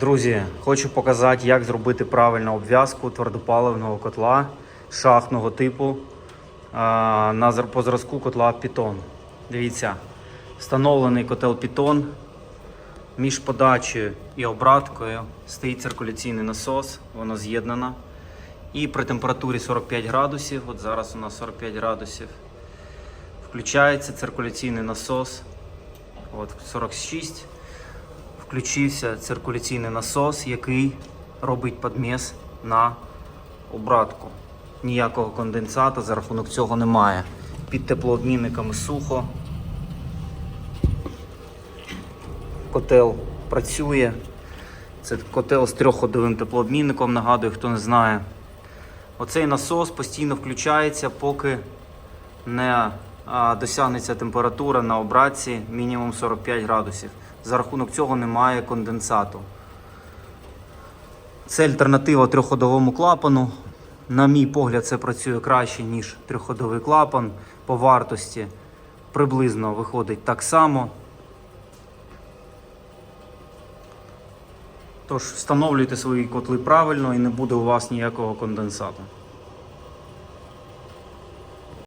Друзі, хочу показати, як зробити правильну обв'язку твердопаливного котла шахтного типу на по зразку котла Python. Дивіться, встановлений котел Python. Між подачею і обраткою стоїть циркуляційний насос, воно з'єднано. І при температурі 45 градусів, от зараз у нас 45 градусів, включається циркуляційний насос. От 46. Включився циркуляційний насос, який робить підміс на обратку. Ніякого конденсата за рахунок цього немає. Під теплообмінниками сухо. Котел працює. Це котел з трьохходовим теплообмінником, нагадую, хто не знає. Оцей насос постійно включається, поки не досягнеться температура на обратці мінімум 45 градусів. За рахунок цього немає конденсату. Це альтернатива трьохходовому клапану. На мій погляд, це працює краще, ніж трьохходовий клапан. По вартості приблизно виходить так само. Тож встановлюйте свої котли правильно і не буде у вас ніякого конденсату.